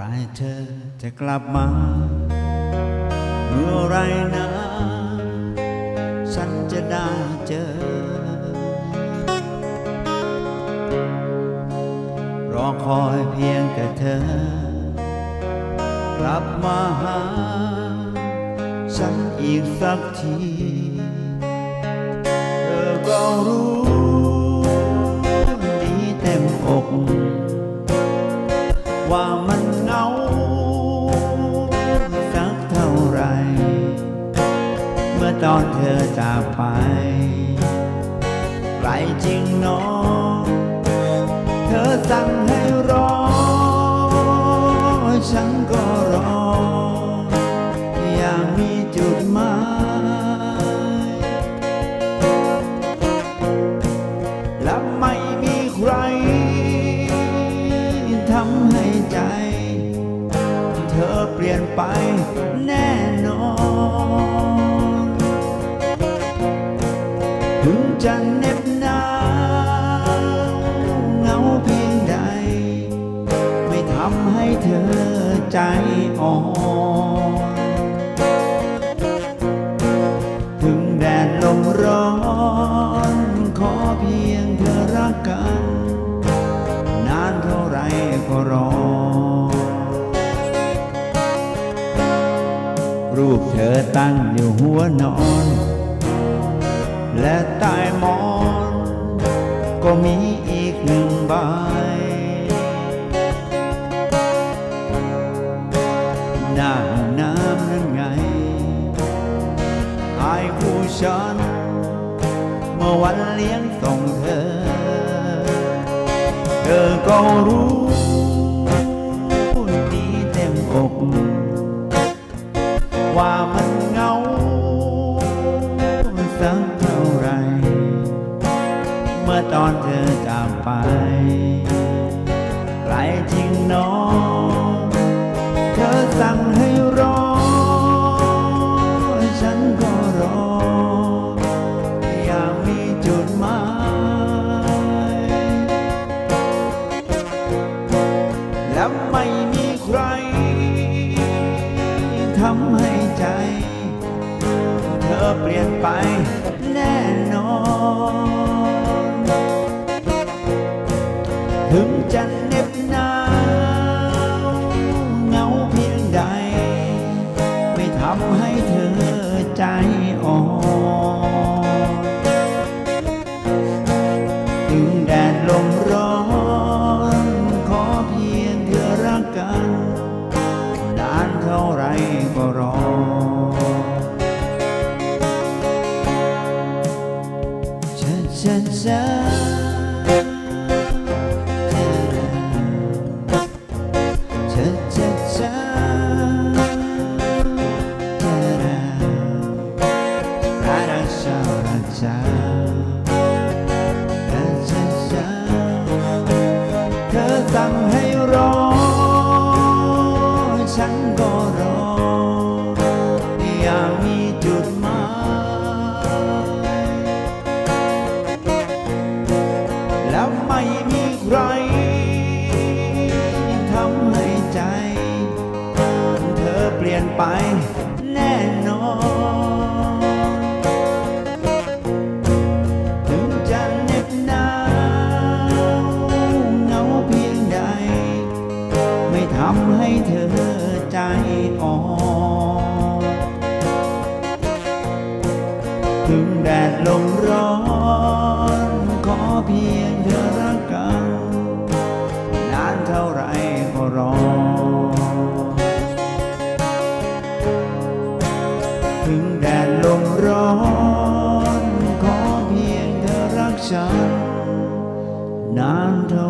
ไรเธอจะกลับมา เมื่อไรนะ ฉันจะได้เจอ รอคอยเพียงแต่เธอ กลับมาหา ฉันอีกสักที เธอก็รู้ดีเต็มอกว่ามัน เหงาสักเท่าไร เมื่อตอนเธอจากไปไกลจริงเน้อง เธอสั่งให้ ไปแน่นอนถึงจะเหน็บหนาวเหงาเพียงใด ไม่ทำให้เธอใจอ่อนถึงแดดลมร้อน ขอเพียงเธอรักกัน นานเท่าไรก็รอ รูปเธอตั้งอยู่หัวนอน และใต้หมอน ก็มีอีกหนึ่งใบ หน้าห้องน้ำนั่นไงอายคู่ฉัน เมื่อวันเลี้ยงส่งเธอ เธอก็รู้ ตอนเธอจากไปไกลจริงน้อง เธอสั่งให้รอ ฉันก็รอ อยางมีจุดหมาย และไม่มีใครทำให้ใจ เธอเปลี่ยนไปแน่นอน ถึงจะเหน็บหนาวเงาเพียงใด ไม่ทำให้เธอใจอ่อนถึงแดดลมร้อน ขอเพียงเธอรักกันนานเท่าไรก็รอ ฉันฉันฉันฉันฉันฉันราราช ไปแน่นอน ถึงจะเหน็บหนาวเหงาเพียงใด ไม่ทำให้เธอใจอ่อน ถึงแดดลมร้อน ขอเพียงเธอรักฉัน นานเท่า